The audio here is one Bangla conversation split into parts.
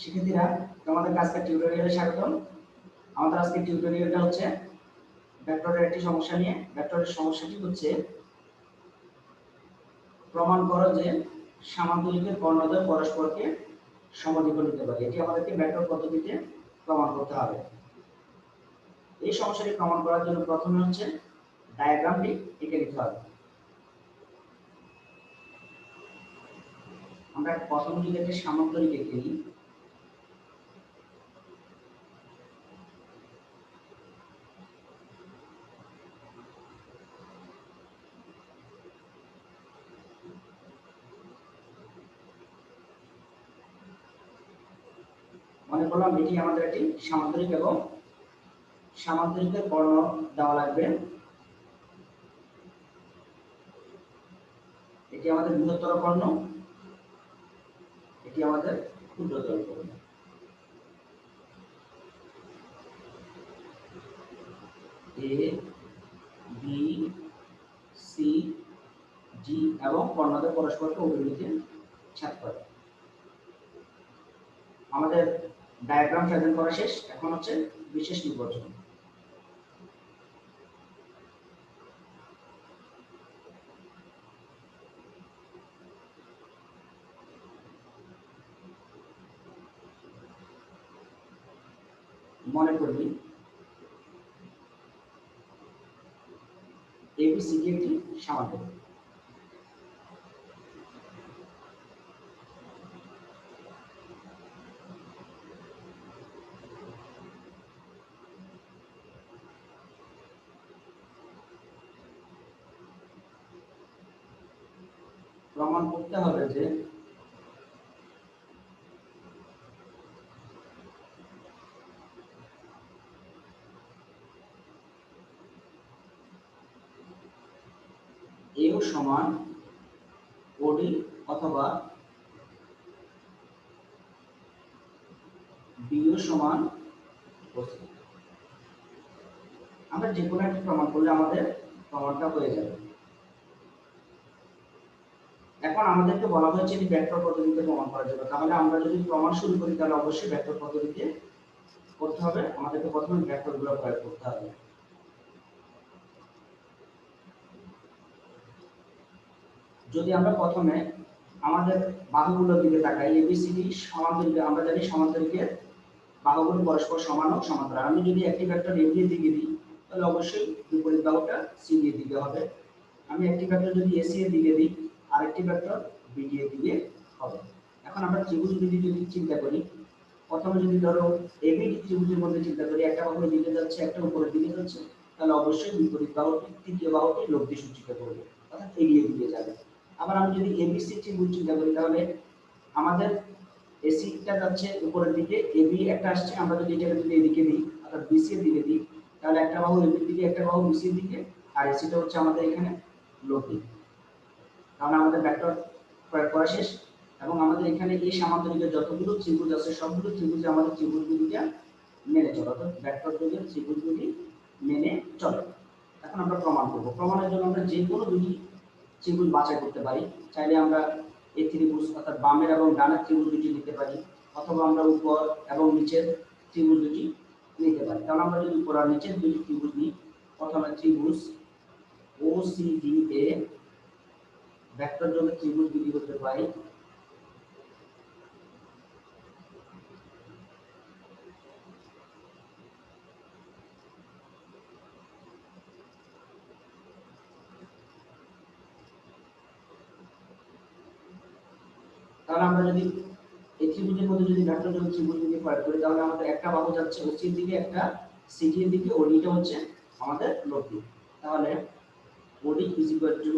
শিক্ষার্থীরা, তোমাদের আজকের টিউটোরিয়ালে স্বাগতম। আমাদের আজকের টিউটোরিয়ালটা হচ্ছে ভেক্টরের একটি সমস্যা নিয়ে। ভেক্টরের সমস্যাটি হচ্ছে, প্রমাণ করো যে সামান্তরিকের কর্ণদ্বয় পরস্পরকে সমদ্বিখণ্ড নিতে পারে। এটি আমাদেরকে ভেক্টর পদ্ধতিতে প্রমাণ করতে হবে। এই সমস্যাটি প্রমাণ করার জন্য প্রথমে হচ্ছে ডায়াগ্রামটি এঁকে নিতে হবে। আমরা প্রথম যদি একটা সামান্তরিক এঁকে নিই মনে করলাম এটি আমাদের একটি সামান্তরিক এবং সামান্তরিকের বর্ণ দেওয়া লাগবে। এটি আমাদের বৃহত্তর কর্ণ এটি আমাদের ক্ষুদ্রতর কর্ণ এ, বি, সি জি এবং কর্ণদের পরস্পরকে অভিমুখে ছাপ করে। আমাদের ডায়াগ্রাম সাজান করা শেষ এখন হচ্ছে বিশেষ নির্বাচন। মনে করবি এবিসিডি একটি সামান্তরিক প্রমাণ করতে হবে যে এও সমান ওডি অথবা বিও সমান আমরা যে কোনো একটা প্রমাণ করলে আমাদের প্রমাণটা হয়ে যাবে। এখন আমাদেরকে বলা হয়েছে এটি ভেক্টর পদ্ধতিতে প্রমাণ করার জন্য। তাহলে আমরা যদি প্রমাণ শুরু করি, তাহলে অবশ্যই ভেক্টর পদ্ধতিতে করতে হবে। আমাদেরকে প্রথমে ভেক্টরগুলো প্রয়োগ করতে হবে। যদি আমরা প্রথমে আমাদের বাহুগুলোর দিকে তাকাই এবিসিডি সমান্তরিক, আমরা জানি সমান্তরিকের বাহুগুলো পরস্পর সমান হোক, সমান্তরাল। আমি যদি একটি ভেক্টর এ দিয়ে দিকে দিই, তাহলে অবশ্যই বিপরীত বাহুটা সি দিয়ে দিকে হবে। আমি একটি ভেক্টর যদি এসি এর দিকে দিই আরেকটি ভেক্টর বিডি এর দিকে হবে। এখন আমরা ত্রিভুজ যদি যদি চিন্তা করি, প্রথমে যদি ধরো এবিডি ত্রিভুজের মধ্যে চিন্তা করি, একটা বাহু দিকে যাচ্ছে, একটা উপরের দিকে যাচ্ছে, তাহলে অবশ্যই বিপরীত বাহুটি তৃতীয় বাহুটি লব্ধি সূচিকা করবে, অর্থাৎ এগিয়ে দিয়ে যাবে। আবার আমি যদি এবিসি ত্রিভুজ চিন্তা করি, তাহলে আমাদের এসিটা যাচ্ছে উপরের দিকে এবি একটা আসছে, আমরা যদি এটাকে যদি এদিকে দিই, অর্থাৎ বিসি এর দিকে দিই, তাহলে একটা বাহু এবির দিকে, একটা বাহু বিসি এর দিকে, আর এসিটা হচ্ছে আমাদের এখানে লব্ধি। তাহলে আমাদের ভেক্টর করা শেষ। এবং আমাদের এখানে এই সামান্তরিকের যতগুলো ত্রিভুজ আছে, সবগুলো ত্রিভুজে আমাদের ত্রিভুজগুলিটা মেনে চলে, অর্থাৎ ভেক্টর যুগের ত্রিভুজগুলি মেনে চলে। এখন আমরা প্রমাণ করব। প্রমাণের জন্য আমরা যে কোনো দুটি ত্রিভুজ বাছাই করতে পারি। চাইলে আমরা এই ত্রিভুজ, অর্থাৎ বামের এবং ডানের ত্রিভুজ দুটি নিতে পারি, অথবা আমরা উপর এবং নিচের ত্রিভুজ দুটি নিতে পারি। তাহলে আমরা যদি উপর আর নিচের দুটি ত্রিভুজ নিই, প্রথমে ত্রিভুজ ও সি ডি এ ভেক্টর যোগে ত্রিভুজ দুটি করতে পারি। তাহলে আমরা যদি এই ত্রিভুজের মধ্যে যদি ভেক্টর যোগ ত্রিভুজ যদি প্রয়োগ করি, তাহলে আমাদের একটা বাহু যাচ্ছে ওসি দিকে, একটা সিডি এর দিকে ওডিটা হচ্ছে আমাদের লব্ধি তাহলে OD is equal to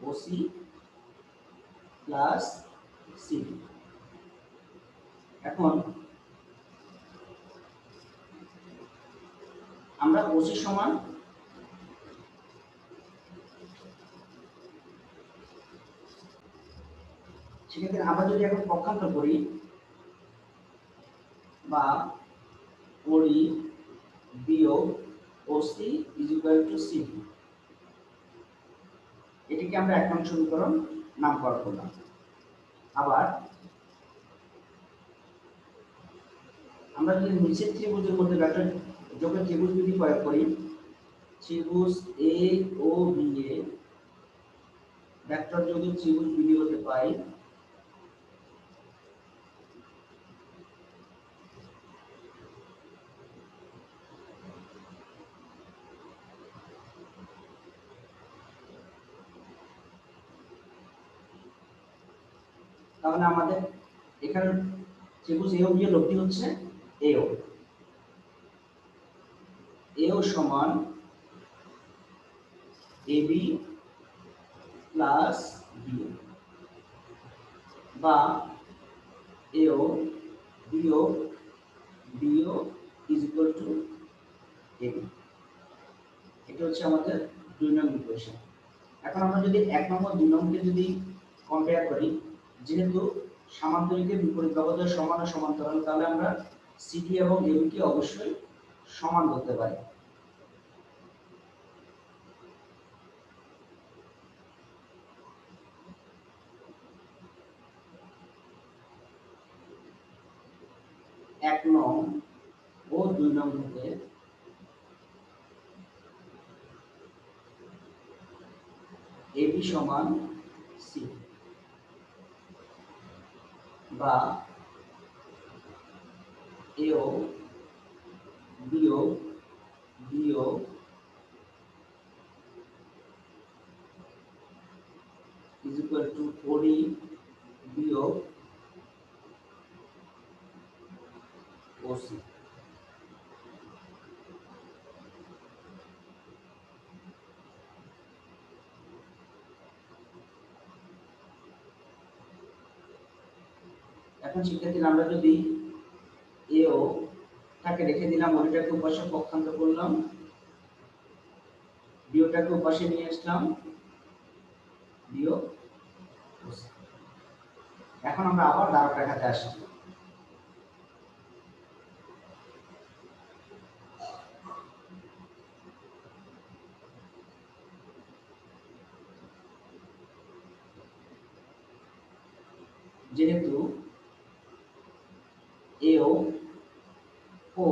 OC plus CD এখন আমরা ওসি সমান সেক্ষেত্রে আমরা যদি এখন পক্ষান্তর করি বা করি বিয়োগ OC is equal to C এটিকে আমরা এক নং সমীকরণ নামকরণ করলাম। আবার আমরা যদি নিচের ত্রিভুজের মধ্যে ব্যাটার যখন ত্রিভুজ যদি প্রয়োগ করি, ত্রিভুজ এ ও বি এ ভেক্টর যদি ত্রিভুজ বিডি হতে পাই। তাহলে আমাদের এখানে ত্রিভুজ এও দিয়ে লব্ধি হচ্ছে এও এও সমান এবি প্লাস বিও বা এও বিয়োগ BO is equal to AB এটা হচ্ছে আমাদের দুই নম্বর ইকুয়েশন। এখন আমরা যদি এক নম্বর, দুই নম্বরকে যদি কম্পেয়ার করি যেহেতু সামান্তরিকের বিপরীত ব্যবধান সমান ও সমান্তরাল, তাহলে আমরা সিডি এবং এবি কে অবশ্যই সমান করতে পারি। এক নং ও দুই নং হতে এবি সমান সি বা এও বিয়োগ বিয়োগ is equal to OD বিয়োগ OC এখন শিক্ষার্থীরা আমরা যদি এও টাকে রেখে দিলাম ওটাকে উপাসে পক্ষান্তর করলাম বিওটাকে উপাসে নিয়ে আসলাম বিও এখন আমরা আবার দ্বারক রেখাতে আসি যেহেতু এও ও,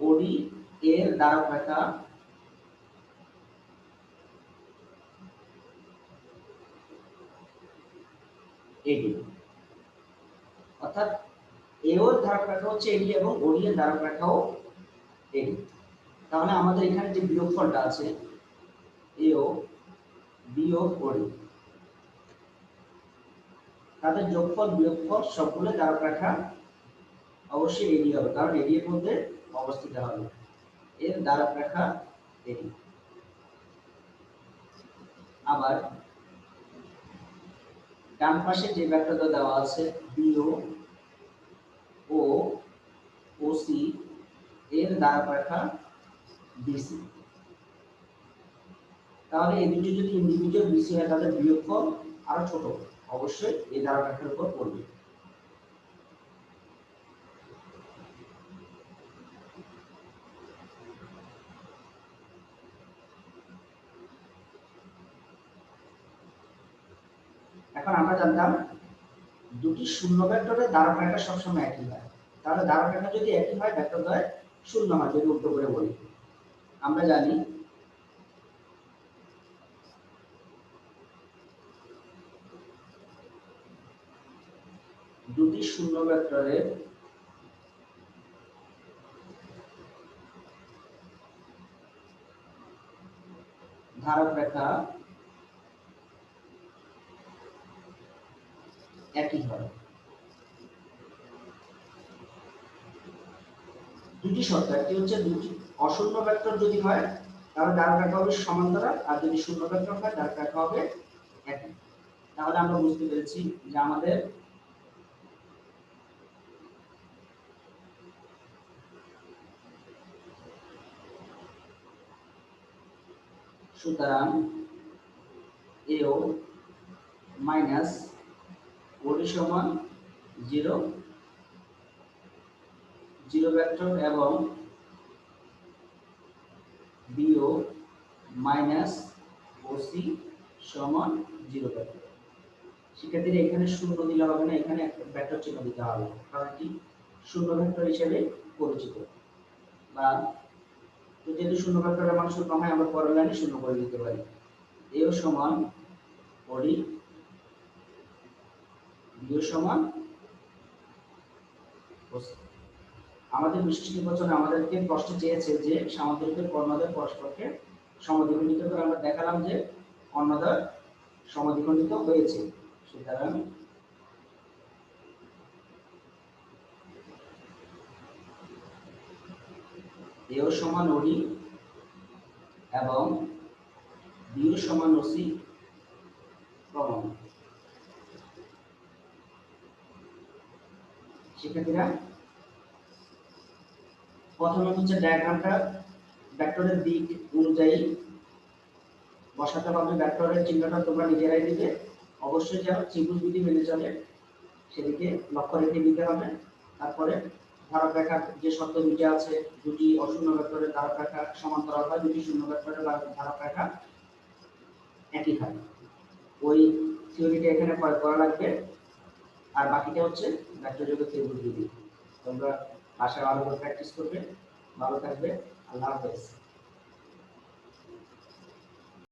ওডি এর দ্বারক রেখা এডি। অর্থাৎ এও ধারক রেখা হচ্ছে এডি এবং ওডি এর ধারক রেখাও এডি। তাহলে আমাদের এখানে যে বিয়োগফলটা আছে এও বিয়োগ ওডি। তাদের যোগফল, বিয়োগফল সবগুলো ধারক রেখা অবশ্যই এডি হবে, কারণ এডি এর মধ্যে অবস্থিত হবে। এর দ্বারক রেখা এডি আবার ডান পাশে যে ভেক্টরটা দেওয়া আছে বিও ও ওসি, এর দ্বারক রেখা বিসি। তাহলে এই দুটি যদি ইন্ডিভিজুয়াল বিসি হয়, তাহলে বিয়োগফল আরও ছোট। অবশ্যই এই রেখার উপর পড়বে। এখন আমরা জানতাম দুটি শূন্য ভেক্টরের রেখা সবসময় একই হয়। তাহলে রেখা যদি একই হয়, ভেক্টর দ্বয় শূন্য হয়, যদি উল্টো করে বলি। আমরা জানি দুটি শূন্য ভেক্টরের ধারক রেখা একই হয় দুটি শর্ত একটি হচ্ছে দুটি। অশূন্য ভেক্টর যদি হয়, তাহলে দ্বারক রেখা হবে সমান্তরাল, আর যদি শূন্য ভেক্টর হয় দ্বারক রেখা হবে একই তাহলে আমরা বুঝতে পেরেছি যে আমাদের সুতরাং এও মাইনাস ওডি সমান জিরো জিরো ভেক্টর এবং বিও মাইনাস ওসি সমান জিরো ভেক্টর শিক্ষার্থীরা এখানে শূন্য দিলে হবে না, এখানে একটা ভেক্টর চিহ্ন দিতে হবে, কারণ কি? শূন্য ভেক্টর হিসেবে পরিচিত। বা যেহেতু শূন্য ভেক্টরের মান শূন্য হয়, আমরা পরের লাইনে শূন্য করে দিতে পারি। এও সমান ওডি বিও সমান OC আমাদের বিশেষ নির্বাচনে আমাদেরকে প্রশ্ন চেয়েছে যে সামান্তরিকের কর্ণদ্বয় পরস্পরকে সমদ্বিখণ্ডিত করে আমরা দেখালাম যে কর্ণদ্বয় সমদ্বিখণ্ডিত হয়েছে। সুতরাং এও সমান ওডি এবং বিও সমান ওসি প্রমাণ। শিক্ষার্থীরা প্রথমে হচ্ছে ডায়াগ্রামটা ভেক্টরের দিক অনুযায়ী বসাতে হবে ভেক্টরের চিহ্নটা তোমরা নিজেরাই দিবে অবশ্যই যেন ত্রিভুজ বিধি মেনে চলে, সেদিকে লক্ষ্য রেখে দিতে হবে। তারপরে ধারক রেখার যে শর্ত দুটি আছে, দুটি অশূন্য ভেক্টরের ধারক রেখা সমান্তরাল হয়, দুটি শূন্য ভেক্টরের ধারক রেখা একই হয়। ওই থিওরিটা এখানে প্রয়োগ করা লাগবে। আর বাকিটা হচ্ছে ভেক্টর যোগের ত্রিভুজ বিধি তোমরা বাসায় ভালো করে প্র্যাকটিস করবে ভালো থাকবে আল্লাহ হাফেজ।